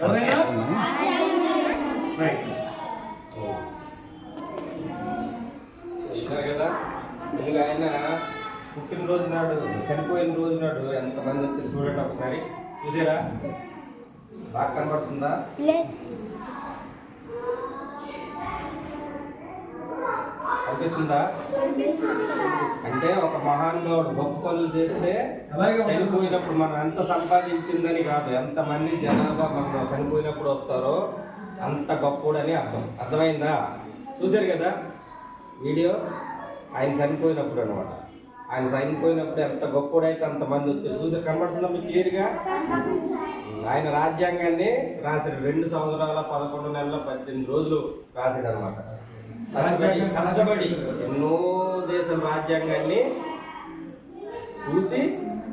ఎవరైనా రైట్ కదా ఇక ఆయన పుట్టినరోజు నాడు చనిపోయిన రోజు నాడు ఎంతమంది వచ్చి చూడండి ఒకసారి చూసారా బాగా కనబడుతుందా కనిపిస్తుందా? అంటే ఒక మహానుభావుడు గొప్ప పనులు చేస్తే. చనిపోయినప్పుడు మనం ఎంత సంపాదించిందని కాదు ఎంత మంది జనాభా మనం చనిపోయినప్పుడు వస్తారో అంత గొప్పోడని అర్థం. అర్థమైందా? చూశారు కదా? వీడియో? ఆయన చనిపోయినప్పుడు అనమాట ఆయన చనిపోయినప్పుడు ఎంత గొప్పోడైతే అంతమంది వచ్చారు. చూసారు కనబడుతుందా మీకు క్లియర్గా? ఆయన రాజ్యాంగాన్ని రాశాడు రెండు సంవత్సరాల పదకొండు నెలల పద్దెనిమిది రోజులు రాశాడు అనమాట కష్టపడి కష్టపడి ఎన్నో దేశం రాజ్యాంగాన్ని చూసి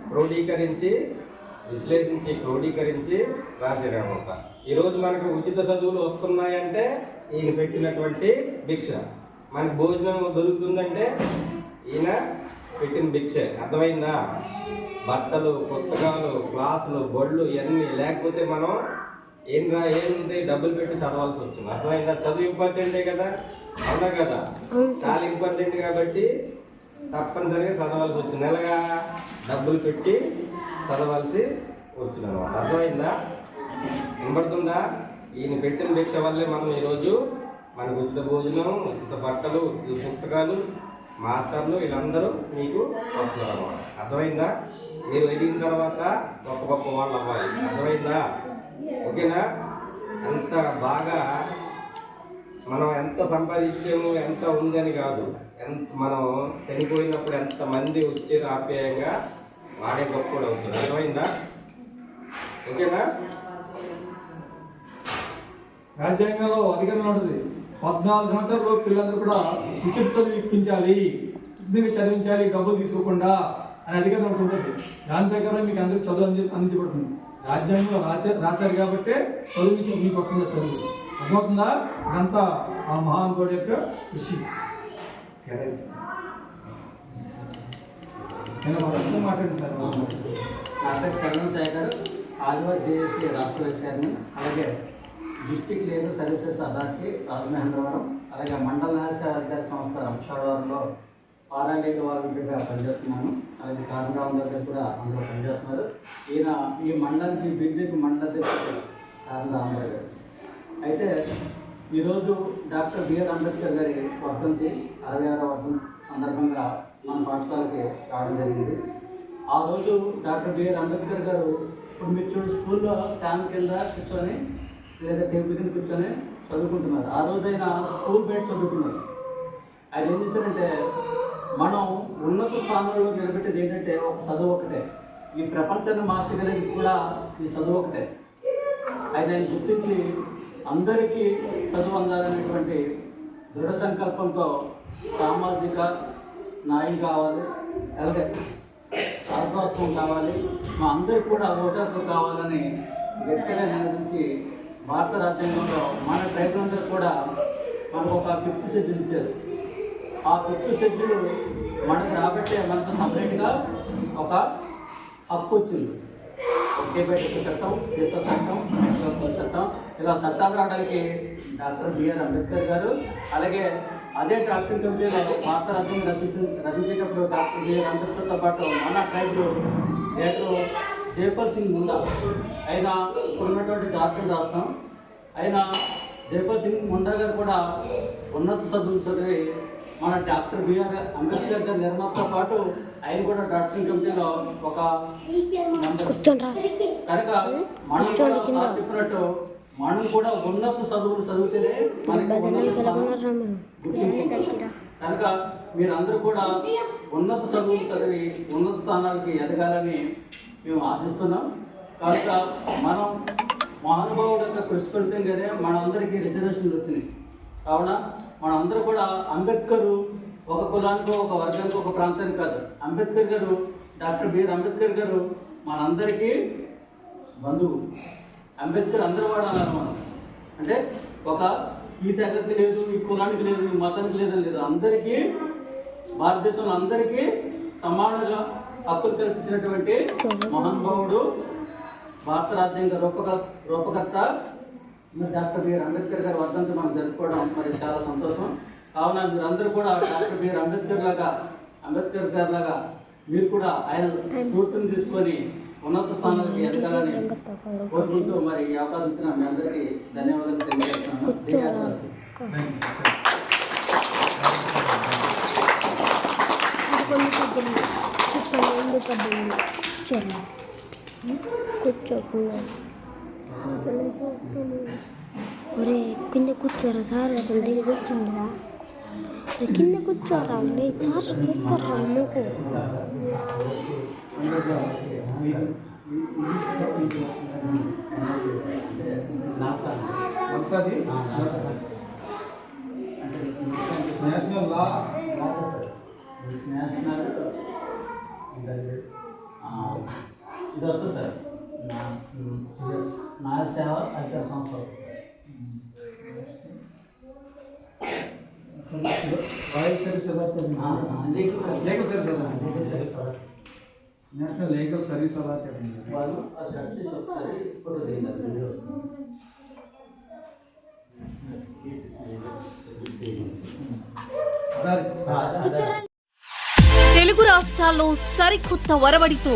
క్రోడీకరించి విశ్లేషించి క్రోడీకరించి రాశాడు అనమాట ఈరోజు మనకు ఉచిత చదువులు వస్తున్నాయంటే ఈయన పెట్టినటువంటి భిక్ష. మనకు భోజనం దొరుకుతుందంటే ఈయన పెట్టిన భిక్ష. అర్థమైందా? బట్టలు పుస్తకాలు క్లాసులు బొళ్ళు ఇవన్నీ లేకపోతే మనం ఏం రా డబ్బులు పెట్టి చదవాల్సి వచ్చింది. అర్థమైందా? చదువు ఇంపార్టెంటే కదా. అవునా కదా? చాలా ఇంపార్టెంట్ కాబట్టి తప్పనిసరిగా చదవాల్సి వచ్చింది. ఎలాగా? డబ్బులు పెట్టి చదవాల్సి వచ్చింది అనమాట అర్థమైందా? వినపడుతుందా ఈయన పెట్టిన భిక్ష వల్లే మనం ఈరోజు మనకు ఉచిత భోజనం ఉచిత బట్టలు ఉచిత పుస్తకాలు మాస్టర్లు వీళ్ళందరూ మీకు వస్తున్నారు అనమాట అర్థమైందా? మీరు ఎదిగిన తర్వాత గొప్ప గొప్ప వాళ్ళు అవ్వాలి. అర్థమైందా? ఓకేనా? అంత బాగా మనం ఎంత సంపాదించాము ఎంత ఉందని కాదు. ఎంత మనం చనిపోయినప్పుడు ఎంత మంది వచ్చారు ఆప్యాయంగా వాడే గొప్ప అవుతుంది అర్థమైందా? ఓకేనా? రాజ్యాంగంలో అధికారం ఉంటుంది పద్నాలుగు సంవత్సరాలు పిల్లలందరూ కూడా ఉచిత చదువు ఇప్పించాలి. దీన్ని చదివించాలి డబ్బులు తీసుకోకుండా అనే అధికారం ఒకటి ఉంటుంది. దాని ప్రకారం మీకు అందరికీ చదువు అంది అందించబడుతుంది. రాజ్యాంగంలో రాశారు కాబట్టి చదువు మీకు వస్తుందా చదువు. అర్థమవుతుందా ఇదంతా ఆ మహానుభావుడు యొక్క కృషి నేను మొదటి మాట్లాడింది సార్. నా పేరు శేఖర్ ఆదివా జేఏసీ రాష్ట్ర వైస్ చైర్మన్ అలాగే district labour services authority Rajamahendravaram అలాగే మండల న్యాయ సంస్థ రంపచోడవరంలో పారాలీగ వాలంటీర్గా పనిచేస్తున్నాను. అలాగే కారణరావు దగ్గర కూడా అందులో పనిచేస్తున్నారు. ఈయన ఈ మండలికి బీజేపీ మండల అధ్యక్షుడు కారణరావు గారు అయితే ఈరోజు డాక్టర్ బిఆర్ అంబేద్కర్ గారి వర్ధంతి అరవై ఆరో వర్ధంతి సందర్భంగా మన పాఠశాలకి రావడం జరిగింది. ఆ రోజు డాక్టర్ బిఆర్ అంబేద్కర్ గారు ఇప్పుడు మీరు చూడు స్కూల్లో ఫ్యాన్ కింద కూర్చొని లేదా టేబుల్ కింద కూర్చొని చదువుకుంటున్నారు. ఆ రోజు ఆయన స్కూల్ బయట చదువుకున్నారు. ఆయన ఏం చేశారంటే మనం ఉన్నత స్థానంలో నిలబెట్టేది ఏంటంటే ఒక చదువు ఒకటే. ఈ ప్రపంచాన్ని మార్చగలిగి కూడా ఈ చదువు ఒకటే. ఆయన గుర్తించి అందరికీ చదువు అందాలనేటువంటి దృఢ సంకల్పంతో సామాజిక న్యాయం కావాలి అలాగే సర్వత్వం కావాలి మా అందరికి కూడా ఓటర్లు కావాలని గట్టిగా నిలదీసి భారత రాజ్యాంగంలో మన ప్రజలందరూ కూడా మనకు ఒక ఫిఫ్త్ షెడ్యూల్ ఇచ్చారు. ఆ ఫిఫ్త్ షెడ్యూల్ మనకు రాబట్టే మనకు సపరేట్గా ఒక హక్కు వచ్చింది. ఒకే బయటకు చట్టం దేశ చట్టం చట్టం ఇలా చట్టాలు రావడానికి డాక్టర్ బిఆర్ అంబేద్కర్ గారు అలాగే అదే డాక్టర్ కంపెనీలో పాత రాజ్యం రచించిన రచించేటప్పుడు డాక్టర్ బిఆర్ అంబేద్కర్తో పాటు మన టైపు డేటర్ జైపల్ సింగ్ ముందా ఆయన ఇప్పుడున్నటువంటి డాక్టర్ రాష్ట్రం. ఆయన జైపల్ సింగ్ ముండా గారు కూడా ఉన్నత చదువులు చదివి మన డాక్టర్ బిఆర్ అంబేద్కర్ గారి నిర్మాతతో పాటు ఆయన కూడా డాక్టర్ కమిటీలో ఒక కనుక మనం చెప్పినట్టు మనం కూడా ఉన్నత చదువులు చదివితేనే. కనుక మీరందరూ కూడా ఉన్నత చదువులు చదివి ఉన్నత స్థానాలకి ఎదగాలని మేము ఆశిస్తున్నాం. కనుక మనం మహానుభావుడు యొక్క కృషి ఫలితంగానే మనందరికీ రిజర్వేషన్లు వచ్చినాయి. కావున మనందరూ కూడా అంబేద్కర్ ఒక కులానికి ఒక వర్గానికి ఒక ప్రాంతానికి కాదు. అంబేద్కర్ గారు డాక్టర్ బిఆర్ అంబేద్కర్ గారు మనందరికీ బంధువు. అంబేద్కర్ అందరూ వాడు అన్నారు మనం అంటే ఒక ఈ తెగకి లేదు ఈ కులానికి లేదు ఈ మతానికి లేదు లేదు. అందరికీ భారతదేశంలో అందరికీ సమానంగా హక్కులు కల్పించినటువంటి మహానుభావుడు భారత రాజ్యాంగ రూపక రూపకర్త మరి డాక్టర్ బిఆర్ అంబేద్కర్ గారి వర్ధంతి మనం జరుపుకోవడం మరి చాలా సంతోషం. కావున మీరందరూ కూడా డాక్టర్ బిఆర్ అంబేద్కర్ లాగా అంబేద్కర్ గారి లాగా మీరు కూడా ఆయన స్ఫూర్తిని తీసుకొని ఉన్నత స్థానాలకు ఎదగాలని కోరుకుంటూ మరి ఈ అవకాశం ఇచ్చిన మీ అందరికీ ధన్యవాదాలు తెలియజేస్తున్నాను. కూర్చోకుండా ఒరే కింద కూర్చోరా సార్ అతని దగ్గర వచ్చిందిరా ఒరే, కింద కూర్చోరా ఒరే సార్ చూసుకోరా అమ్మకు నాసా. నర్సరీ ఆ, నాసా. అంటే నేషనల్ లా నేషనల్ ఆ, ఇది వస్తుంది సార్ నా సేవ అథారిటీ. National legal service. వాళ్ళు అథారిటీ తెలుగు రాష్ట్రాల్లో సరికొత్త వరవడితో